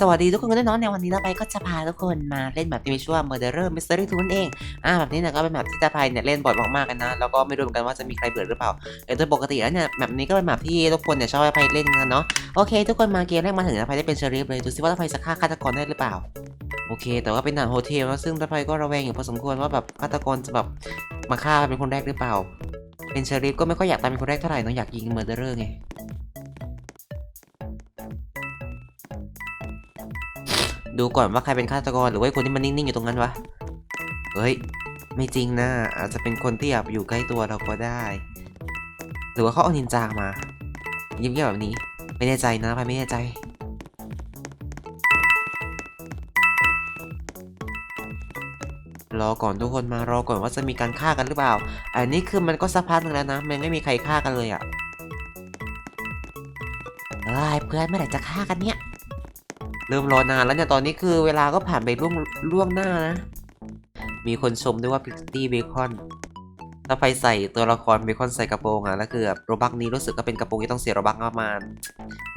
สวัสดีทุกคนกันด้วยเนาะในวันนี้เราไปก็จะพาทุกคนมาเล่นแบบที่มีชื่อว่า Murderer Mystery 2นั่นเองอ่าแบบนี้เนี่ยก็เป็นแบบที่จะพายเนี่ยเล่นบ่อยมากๆกันนะแล้วก็ไม่รู้เหมือนกันว่าจะมีใครเบื่อหรือเปล่าแต่โดยปกติแล้วเนี่ยแบบนี้ก็เป็นแบบที่ทุกคนเนี่ยชอบให้พายเล่นกันเนาะโอเค ทุกคนมาเกมแรกมาถึงนะพายได้เป็นเชอริฟเลยดูซิว่าพายจะฆ่าฆาตกรได้หรือเปล่าโอเค แต่ว่าเป็นหนังโฮเทลนะซึ่งพายก็ระแวงอยู่พอสมควรว่าแบบฆาตกรจะแบบมาฆ่าเป็นคนแรกหรือเปล่า เป็นเชอริฟก็ไม่ค่อยอยากตายเป็นคนแรกเท่าไหร่เนาะอยากยิง Murderer ไง ดูก่อนว่าใครเป็นฆาตกรหรือว่าคนที่มันนิ่งๆอยู่ตรงนั้นวะ เฮ้ย ไม่จริงนะ อาจจะเป็นคนที่อยากอยู่ใกล้ตัวเราก็ได้ หรือว่าเขาเอานินจามายิ้มเงียบๆแบบนี้ ไม่แน่ใจนะพายไม่แน่ใจ รอก่อนทุกคนมารอก่อนว่าจะมีการฆ่ากันหรือเปล่า อันนี้คือมันก็สักพักนึงแล้วนะ มันไม่มีใครฆ่ากันเลยอะ่ะเอ้ยเพื่อนเมื่อไหร่จะฆ่ากันเนี่ย เริ่มรอนานแล้วเนี่ยตอนนี้คือเวลาก็ผ่านไปล่วงล่วงหน้านะ มีคนชมด้วยว่าพิกตี้เบคอนถ้าไปใส่ตัวละครเบคอนใส่กระโปรงอะแล้วคือแบบโรบักนี้รู้สึกก็เป็นกระโปรงที่ต้องเสียโรบักประมาณ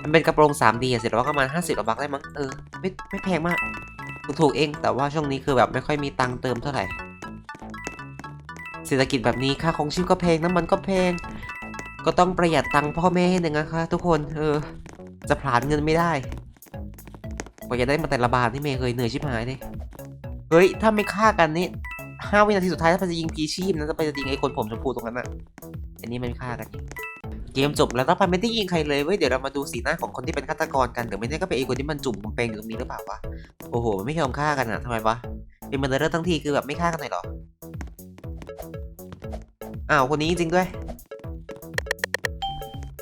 มันเป็นกระโปรง 3D เสียโรบักประมาณ 50โรบักได้มั้งเออไม่ไม่แพงมากถูกเองแต่ว่าช่วงนี้คือแบบไม่ค่อยมีตังค์เติมเท่าไหร่ เศรษฐกิจแบบนี้ค่าของชีพก็แพงน้ำมันก็แพง ก็ต้องประหยัดตังค์พ่อแม่ให้หนึ่งนะคะทุกคนเออจะผลาญเงินไม่ได้ กว่าจะได้มาแต่ละบาทนี่เมย์เคยเหนื่อยชิบหายเลยเฮ้ย ถ้าไม่ฆ่ากันนี่ห้าวินาทีสุดท้ายถ้ามันจะยิงพีชีพนะจะไปจะยิงไอ้คนผมชมพูตรงนั้นอะอันนี้มันฆ่ากันนี่เกมจบแล้วถ้าพันไม่ได้ยิงใครเลยเว้ยเดี๋ยวเรามาดูสีหน้าของคนที่เป็นฆาตกรกันหรือไม่แน่ก็เป็นไอ้คนที่มันจุ่มกำแพงอยู่ตรงนี้หรือเปล่าวะโอ้โหมันไม่ยอมฆ่ากันอะทำไมวะเป็นมันเริ่มทั้งทีคือแบบไม่ฆ่ากันหน่อยหรออ้าวคนนี้จริงด้วย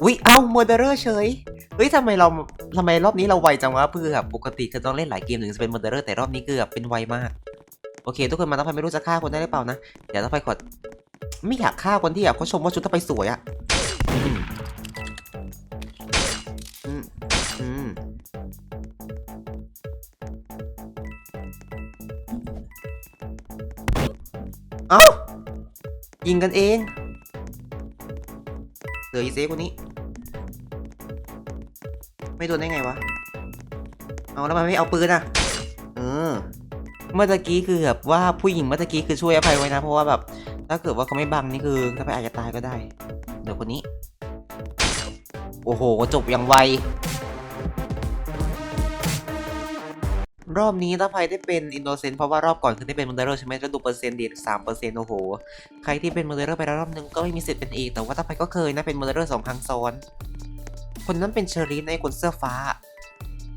วิเอ้าโมเดอร์เฉยเฮ้ยทำไมเรา ทำไมรอบนี้เราไวจังวะเพื่อแบบปกติคือต้องเล่นหลายเกมถึงจะเป็นโมเดอร์แต่รอบนี้คือแบบเป็นไวมาก โอเค ทุกคนมาต้องไปไม่รู้จะฆ่าคนได้หรือเปล่านะเดี๋ยวต้องไปกดไม่อยากฆ่าคนที่แบบเขาชมว่าชุดถ้าไปสวยอะอืมอืมเอ้ายิงกันเองเหลืออีเซฟคนนี้ ไม่โดนได้ไงวะ เอาแล้วมันไม่เอาปืนอะ เออ เมื่อกี้คือแบบว่าผู้หญิงเมื่อกี้คือช่วยอภัยไว้นะ เพราะว่าแบบถ้าเกิดว่าเขาไม่บังนี่คือถ้าไปอาจจะตายก็ได้ เดี๋ยวคนนี้ โอ้โห จบอย่างไว รอบนี้ถ้าไพได้เป็นอินโนเซนต์เพราะว่ารอบก่อนคือได้เป็นม u เดอร์ใช่ไหมแล้วดูเปอร์เซ็นต์ดีสามเปอร์เซ็นต์โอ้โห ใครที่เป็นม u เดอร์ไปแล้วรอบนึงก็ไม่มีสิทธิ์เป็นเอกแต่ว่าถ้าไพก็เคยนะเป็นม u เดอร์สองครั้งซ้อน คนนั้นเป็นเชอรีในไอ้คนเสื้อฟ้า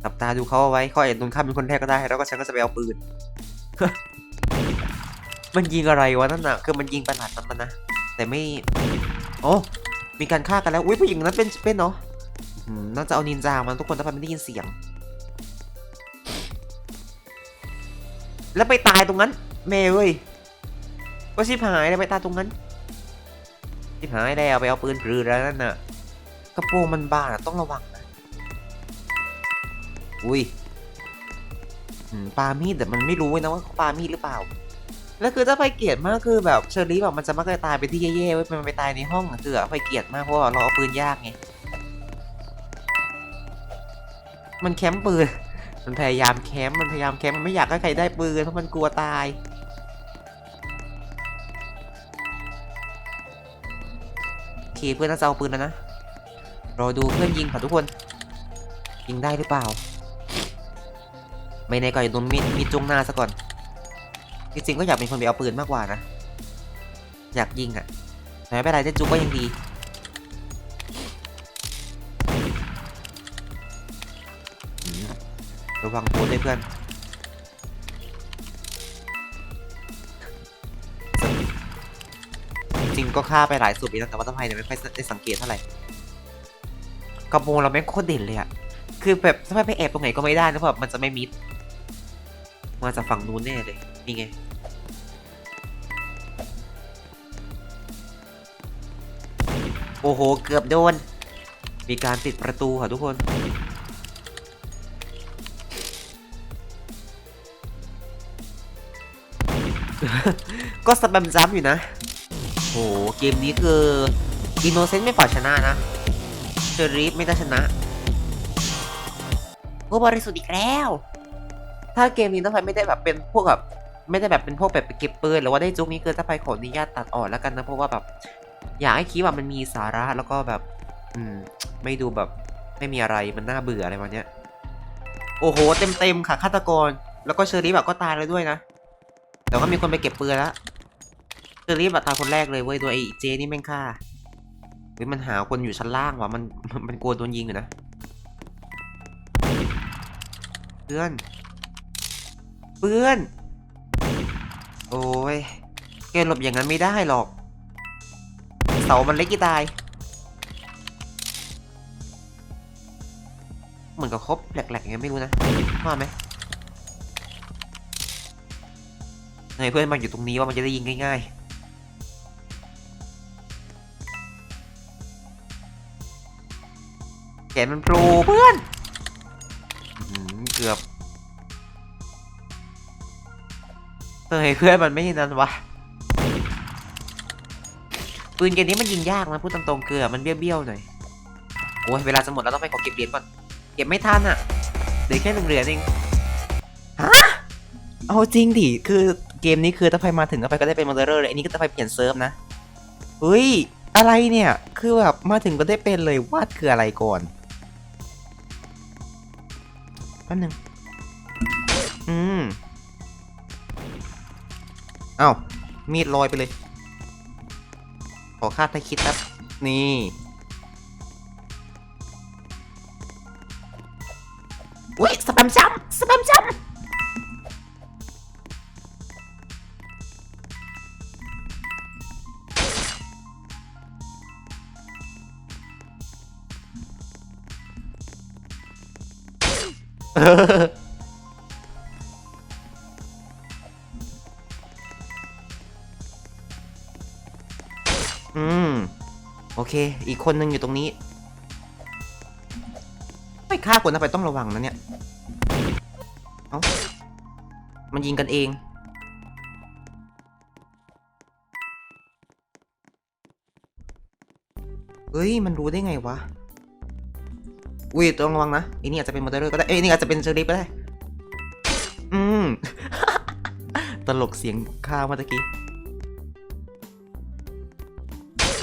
จับตาดูเขาเอาไว้เขาอาจจะโดนฆ่าเป็นคนแรกก็ได้ แล้วก็ฉันก็จะไปเอาปืน มันยิงอะไรวะนั่นน่ะ คือมันยิงประหลาดนั้นมันนะ แต่ไม่ โอ้ มีการฆ่ากันแล้ว อุ้ยผู้หญิงนั้นเป็นเป็นเนาะน่าจะเอานินจามันทุกคนถ้ามันไม่ได้ยินเสียง แล้วไปตายตรงนั้นเมย์เว้ยก็ชิบหายเลยไปตายตรงนั้นชิบหายแล้วไปเอาปืนปรือแล้วนั่นน่ะ ระโปรงมันบานอะต้องระวังนะ อุ้ยปามีดแต่มันไม่รู้นะว่าเขาปามีดหรือเปล่า แล้วคือถ้าไฟเกลียดมากคือแบบเชอรี่แบบมันจะมักจะตายไปที่แย่ๆเว้ยมันไปตายในห้องอะคือไฟเกลียดมากเพราะเราเอาปืนยากไง มันแคมป์ปืน มันพยายามแคมป์มันพยายามแคมป์มันไม่อยากให้ใครได้ปืนเพราะมันกลัวตายโอเคเพื่อนน่าจะเอาปืนแล้วนะ รอดูเพื่อนยิงค่ะทุกคน ยิงได้หรือเปล่า ไม่แน่ก็อย่าโดนมีดมีดจ้วงหน้าซะก่อนจริงๆก็อยากเป็นคนไปเอาปืนมากกว่านะ อยากยิงอะแต่ไม่เป็นไรเจ๊จุกก็ยังดี ระวังโพสด้วยเพื่อนจริงก็ฆ่าไปหลายสุดแล้วแต่ว่าทำไมเนี่ยไม่ค่อยได้สังเกตเท่าไหร่ กระโปรงเราแม่งโคตรเด่นเลยอะคือแบบถ้าไม่ไปแอบตรงไหนก็ไม่ได้นะเพราะแบบมันจะไม่มิด มาจากฝั่งนู้นแน่เลย นี่ไง โอ้โห เกือบโดน มีการติดประตูค่ะทุกคน ก็สแปมซ้ำอยู่นะ โห เกมนี้คืออินโนเซนต์ไม่ปล่อชนะนะ อรีฟไม่ได้ชนะผู้บริสุทธิ์อีกแล้ว ถ้าเกมนี้ต้องไปไม่ได้แบบเป็นพวกแบบไม่ได้แบบเป็นพวกแบบไปเก็บปืนหรือว่าได้จุกนี้เกินถ้าไปขออนุญาตตัดออกแล้วกันนะเพราะว่าแบบอยากให้คลิปแบบมันมีสาระแล้วก็แบบ อืม ไม่ดูแบบไม่มีอะไรมันน่าเบื่ออะไรวันเนี้ย โอ้โหเต็มเต็มๆค่ะฆาตกร แล้วก็เชอรี่แบบก็ตายแล้วด้วยนะ แต่ก็มีคนไปเก็บปืนแล้วเชอรี่แบบตายคนแรกเลยเว้ยโดยไอ้เจนี่แม่งฆ่า ฮ้ยมันหาคนอยู่ชั้นล่างว่ะมันมันกลัวโดนยิงอยู่นะเพื่อนเพื่อน โอ้ยแกหลบอย่างนั้นไม่ได้หรอก เสามันเล็กกี่ตาย เหมือนกับครบแหลกๆอย่างไม่รู้นะว่าไหมไงเพื่อนมาอยู่ตรงนี้ว่ามันจะได้ยิงง่ายๆ นมันโผล่เพื่อนอื้อหือเกือบเฮ้ยเพื่อนมันไม่นั่นวะปืนเกมนี้มันยิงยากนะพูดตรงๆเกือบมันเบี้ยวๆหน่อยโอ้ยเวลาจะหมดแล้วต้องไปขอเก็บเหรียญก่อนเก็บไม่ทันอะเหลือแค่หนึ่งเหรียญเองฮะเอาจริงดิคือเกมนี้คือถ้าไปมาถึงก็ไปก็ได้เป็นมอเดอร์เลยอันนี้ก็จะไปเปลี่ยนเซิร์ฟนะเฮ้ยอะไรเนี่ย คือแบบมาถึงก็ได้เป็นเลยวาดคืออะไรก่อนแป๊บนึงอืมเอ้ามีดลอยไปเลย ขอคาดให้คิดแป๊บนี่อุ้ยสแปมจัม อืม โอเค อีกคนนึงอยู่ตรงนี้ ไม่ฆ่าคนนะไปต้องระวังนะเนี่ย เอ้า มันยิงกันเอง เฮ้ย มันรู้ได้ไงวะ อุ้ยต้องระวังนะไอ้นี่อาจจะเป็นมอเตอร์ก็ได้เอ้ยนี่อาจจะเป็นเชอริฟก็ได้ อืม ตลกเสียงข้าวเมื่อตะกี้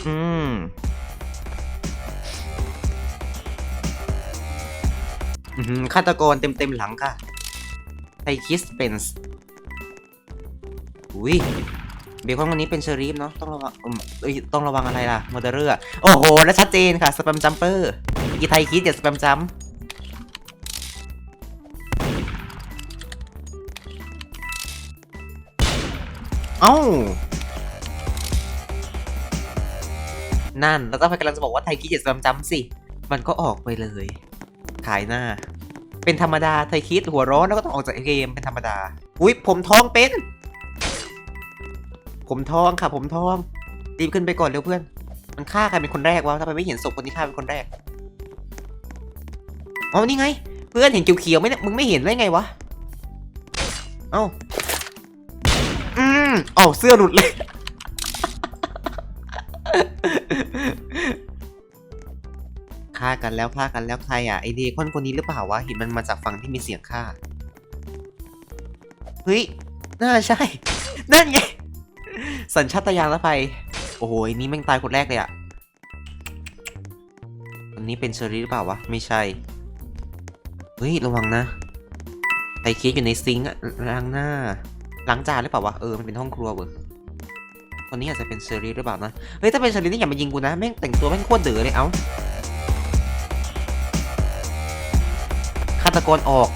อืมอื้อหือฆาตกรเต็มเต็มๆหลังค่ะไทคิสเปนส์อุ้ยเบคอนคนนี้เป็นเชอรีฟเนาะต้องระวังต้องระวังอะไรล่ะมอเตอร์โอ้โห แล้วชัดเจนค่ะ สแปมจัมเปอร์ อีไทคิสอย่าสแปมจัมป์เอ้า นั่น แล้วต้องไปกำลังจะบอกว่าไทคิสอย่าสแปมจัมป์สิ มันก็ออกไปเลย ขายหน้า เป็นธรรมดาไทยคิดหัวร้อนแล้วก็ต้องออกจากเกมเป็นธรรมดา อุ๊ยผมทองเป็น ผมทองค่ะผมทองรีบขึ้นไปก่อนเร็วเพื่อน มันฆ่าใครเป็นคนแรกวะทำไมไม่เห็นศพคนที่ฆ่าเป็นคนแรก อ๋อนี่ไง เพื่อนเห็นเขียวๆไหมเนี่ยมึงไม่เห็นได้ไงวะ เอ้าอืมเอ้าเสื้อหลุดเลย ฆ่ากันแล้วฆ่ากันแล้วใครอะไอเดคอนคนนี้หรือเปล่าวะเห็นมันมาจากฝั่งที่มีเสียงฆ่า เฮ้ย น่าใช่ นั่นไง สัญชาตญาณแล้วไป โอ้โหไอ้นี่แม่งตายคนแรกเลยอะอันนี้เป็นเชอรี่หรือเปล่าวะ ไม่ใช่ เฮ้ย ระวังนะไอเค้กอยู่ในซิงค์อะล้างหน้า ล้างจานหรือเปล่าวะ เออ มันเป็นห้องครัวเว้ยคนนี้อาจจะเป็นเชอรี่หรือเปล่านะ เฮ้ย ถ้าเป็นเชอรี่นี่อย่ามายิงกูนะ แม่งแต่งตัวแม่งโคตรเด๋อเลย เอ้าฆาตกรออก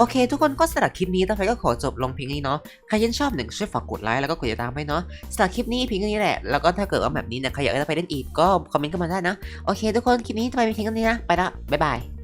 โอเค ทุกคนก็สำหรับคลิปนี้ต่อไปก็ขอจบลงเพียงนี้เนาะใครยังชอบหนึ่งช่วยฝากกดไลค์แล้วก็กดติดตามให้เนาะสำหรับคลิปนี้เพียงนี้แหละแล้วก็ถ้าเกิดว่าแบบนี้เนี่ยใครอยากให้เราไปเล่นอีกก็คอมเมนต์กันมาได้นะโอเค ทุกคนคลิปนี้จะไปเพียงแค่นี้นะไปละบ๊ายบาย